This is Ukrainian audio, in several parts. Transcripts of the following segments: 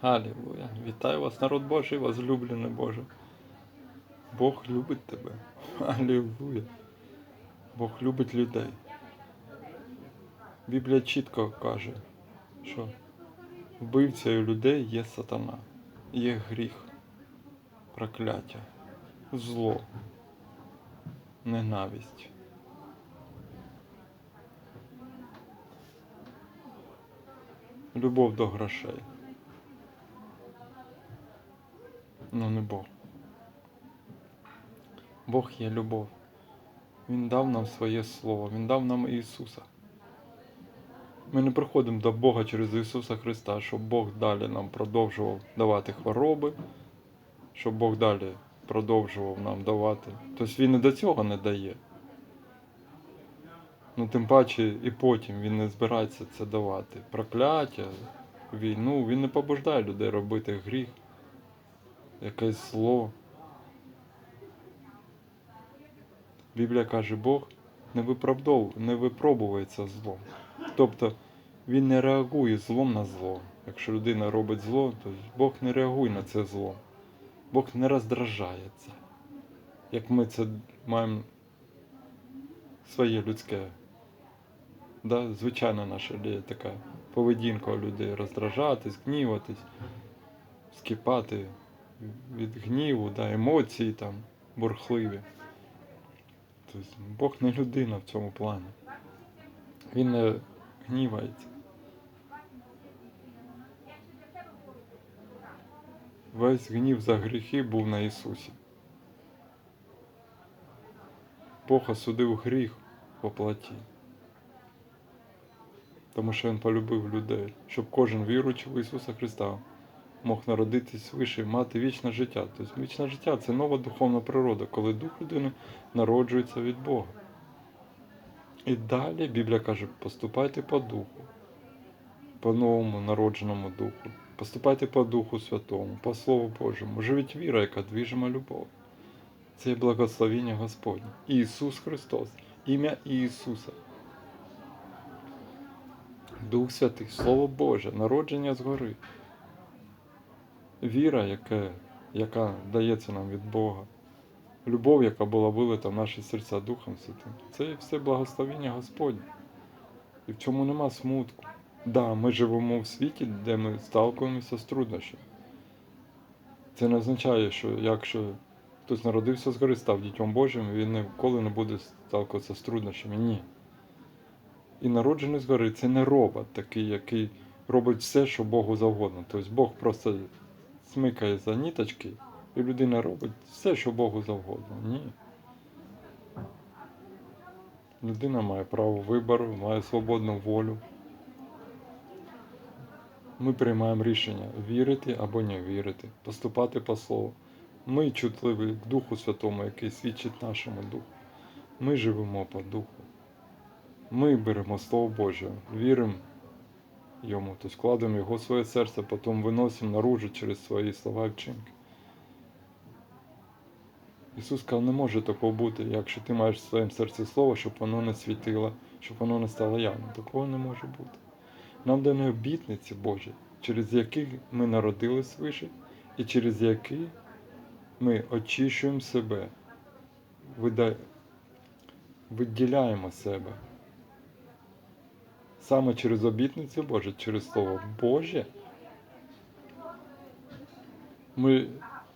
Алілуя. Вітаю вас, народ Божий, возлюблений Боже. Бог любить тебе. Алілуя. Бог любить людей. Біблія чітко каже, що вбивцею людей є сатана, є гріх, прокляття, зло, ненависть. Любов до грошей. Ну не Бог. Бог є любов. Він дав нам своє Слово, Він дав нам Ісуса. Ми не приходимо до Бога через Ісуса Христа, щоб Бог далі нам продовжував давати хвороби, щоб Бог далі продовжував нам давати. Тобто Він і до цього не дає. Ну, тим паче і потім він не збирається це давати. Прокляття, війну, він не побуждає людей робити гріх, якесь зло. Біблія каже, Бог не виправдов... не випробується злом. Тобто він не реагує злом на зло. Якщо людина робить зло, то Бог не реагує на це зло. Бог не роздражається. Як ми це маємо своє людське. Да? Звичайно, наша така поведінка у людей роздражатись, гніватись, скипати від гніву, да, емоції там бурхливі. Тобто Бог не людина в цьому плані. Він не гнівається. Весь гнів за гріхи був на Ісусі. Бог осудив гріх по плоті. Тому що Він полюбив людей, щоб кожен віруючий в Ісуса Христа мог народитись вище, і мати вічне життя. Тобто вічне життя це нова духовна природа, коли дух людини народжується від Бога. І далі Біблія каже, поступайте по духу, по новому народженому духу, поступайте по Духу Святому, по Слову Божому, живіть віра, яка двіжима любов. Це благословіння Господнє. Ісус Христос, ім'я Ісуса. Дух Святий, Слово Боже, народження згори. Віра, яка, яка дається нам від Бога. Любов, яка була вилита в наші серця Духом Святим. Це є все благословіння Господнє. І в цьому нема смутку. Да, ми живемо в світі, де ми сталкуємося з труднощами. Це не означає, що якщо хтось народився згори, став дітьом Божим, він ніколи не буде сталкуватися з труднощами. Ні. І народжений згори це не робот такий, який робить все, що Богу завгодно. Тобто Бог просто смикає за ніточки, і людина робить все, що Богу завгодно. Ні. Людина має право вибору, має свободну волю. Ми приймаємо рішення вірити або не вірити, поступати по слову. Ми чутливі к Духу Святому, який свідчить нашому духу. Ми живемо по духу. Ми беремо Слово Боже, віримо йому, тобто вкладемо його в своє серце, потім виносимо наружу через свої слова і вчинки. Ісус сказав, не може такого бути, якщо ти маєш в своєму серці слово, щоб воно не світило, щоб воно не стало явним. Такого не може бути. Нам дані обітниці Божі, через які ми народились вище, і через які ми очищуємо себе, виділяємо себе. Саме через обітниці Божі, через Слово Боже, ми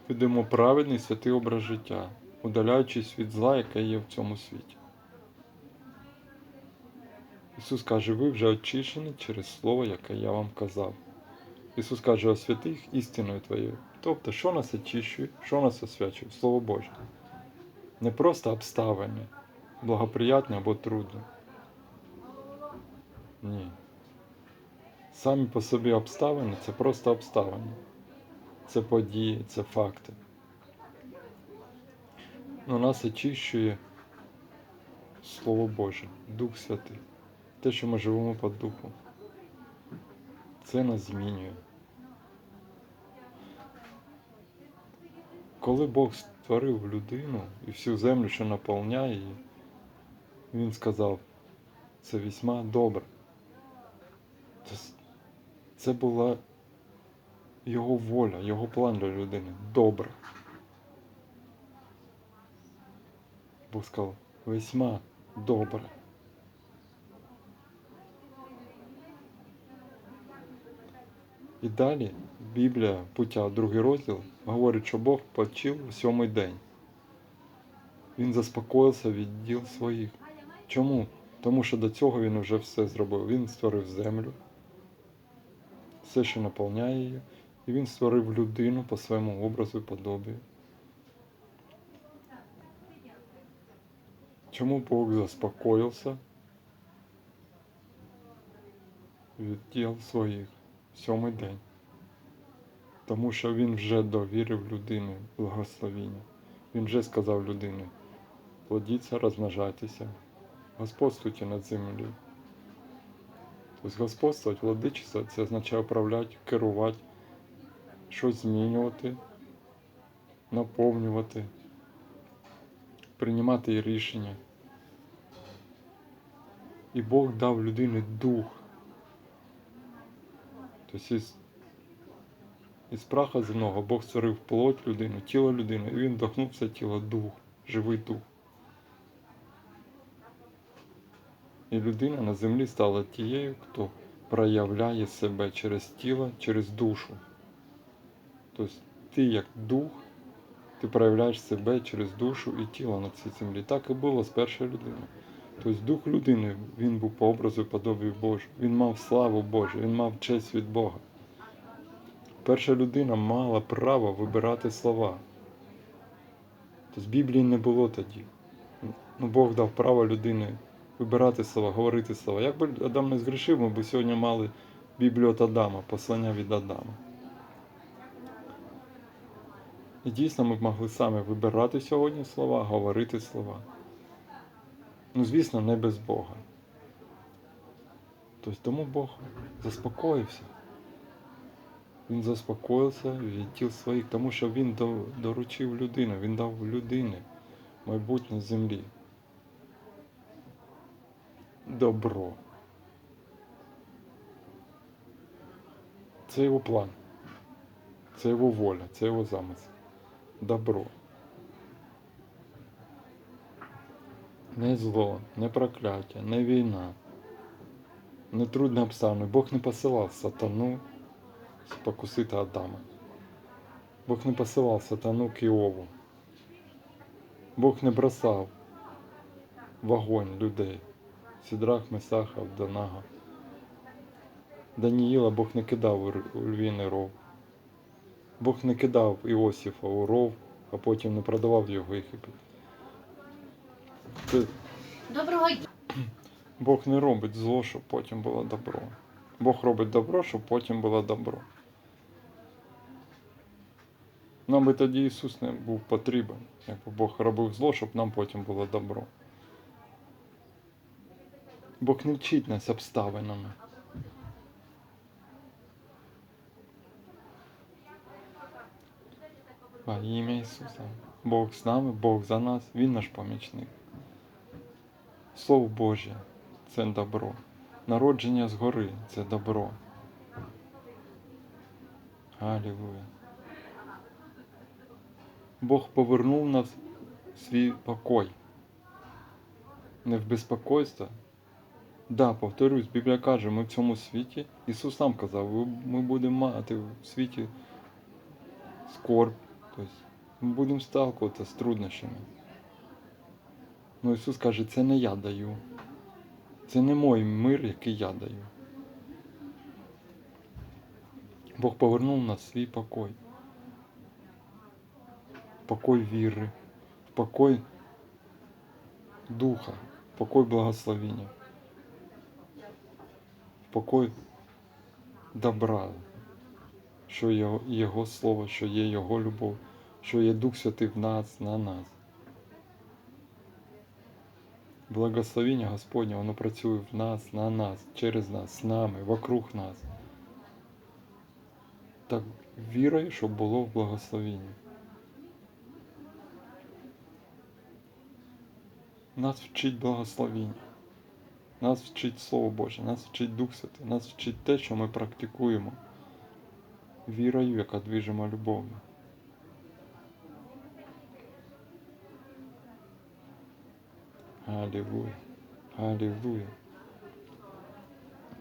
ведемо праведний святий образ життя, удаляючись від зла, яке є в цьому світі. Ісус каже, ви вже очищені через Слово, яке я вам казав. Ісус каже, освяти їх істиною Твоєю. Тобто, що нас очищує, що нас освячує? Слово Боже. Не просто обставини, благоприятні або трудні. Ні. Самі по собі обставини це просто обставини. Це події, це факти. Но нас очищує Слово Боже, Дух Святий. Те, що ми живемо по Духу. Це нас змінює. Коли Бог створив людину і всю землю, що наповняє її, Він сказав, це весьма добре. Це, була його воля, його план для людини добре. Бог сказав, весьма добре. І далі Біблія, пуття, другий розділ, говорить, що Бог почив у сьомий день. Він заспокоївся від діл своїх. Чому? Тому що до цього він вже все зробив. Він створив землю, все, що наповняє її, і він створив людину по своєму образу і подобію. Чому Бог заспокоївся від діл своїх в сьомий день? Тому що він вже довірив людині благословіння. Він вже сказав людині, плодіться, розмножайтеся, господствуйте над землею. Тобто господствувати, владичество це означає управляти, керувати, щось змінювати, наповнювати, приймати рішення. І Бог дав людині дух. Тобто із, із праха земного Бог створив плоть людини, тіло людини, і він вдохнув в тіло дух, живий дух. І людина на землі стала тією, хто проявляє себе через тіло, через душу. Тобто ти як дух, ти проявляєш себе через душу і тіло на цій землі. Так і було з першою людиною. Тобто дух людини, він був по образу і подобію Божу. Він мав славу Божу, він мав честь від Бога. Перша людина мала право вибирати слова. Тобто Біблії не було тоді. Ну, Бог дав право людині вибирати слова, говорити слова. Якби Адам не згрішив, ми б сьогодні мали Біблію від Адама, послання від Адама. І дійсно ми б могли самі вибирати сьогодні слова, говорити слова. Ну, звісно, не без Бога. Тобто тому Бог заспокоївся. Він заспокоївся від тіл своїх, тому що він доручив людину, він дав людині майбутнє землі. Добро. Це його план. Це його воля, це його замисел. Добро. Не зло, не прокляття, не війна, не трудне обставини. Бог не посилав сатану спокусити Адама. Бог не посилав сатану к Бог не бросав вогонь людей. Сідрах, Месаха, Авдонага. Даніїла Бог не кидав у львіний ров. Бог не кидав Іосифа у ров, а потім не продавав його Єгипет. Це Доброго дня. Бог не робить зло, щоб потім було добро. Бог робить добро, щоб потім було добро. Нам би тоді Ісус не був потрібен, якби Бог робив зло, щоб нам потім було добро. Бог не вчить нас обставинами. А ім'я Ісуса. Бог з нами, Бог за нас, Він наш помічник. Слово Боже це добро. Народження згори це добро. Алілуя. Бог повернув нас в свій покой. Не в безпокойство. Да, повторюсь, Біблія каже, ми в цьому світі, Ісус сам казав, ми будемо мати в світі скорбь, тобто ми будемо сталкуватися з труднощами. Ну Ісус каже, це не я даю. Це не мой мир, який я даю. Бог повернув нас свій покой. Покой віри, покой духа, покой благословення, покой добра, що є Його Слово, що є Його любов, що є Дух Святий в нас, на нас. Благословення Господнє, воно працює в нас, на нас, через нас, з нами, вокруг нас. Так вірою, щоб було в благословенні. Нас вчить благословіння. Нас вчить Слово Боже, нас вчить Дух Святий, нас вчить те, що ми практикуємо. вірою, яка движима любов'ю. Аллилуйя. Аллилуйя.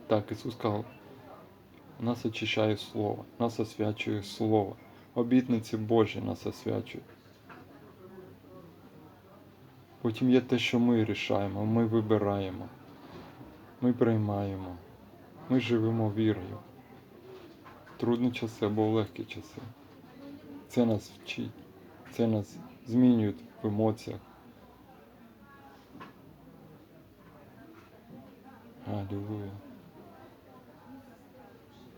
Так, Ісус сказав, нас очищає Слово, нас освячує Слово. Обітниці Божі нас освячують. Потім є те, що ми рішаємо, ми вибираємо, ми приймаємо, ми живемо вірою. Трудні часи або легкі часи. Це нас вчить, це нас змінює в емоціях. Аллилуйя.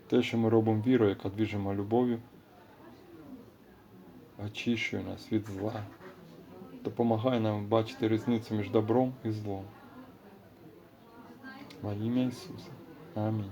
Те, що ми робимо вірою, яка движима любов'ю, очищує нас від зла, допомагає нам бачити різницю між добром і злом. Во ім'я Ісуса. Амінь.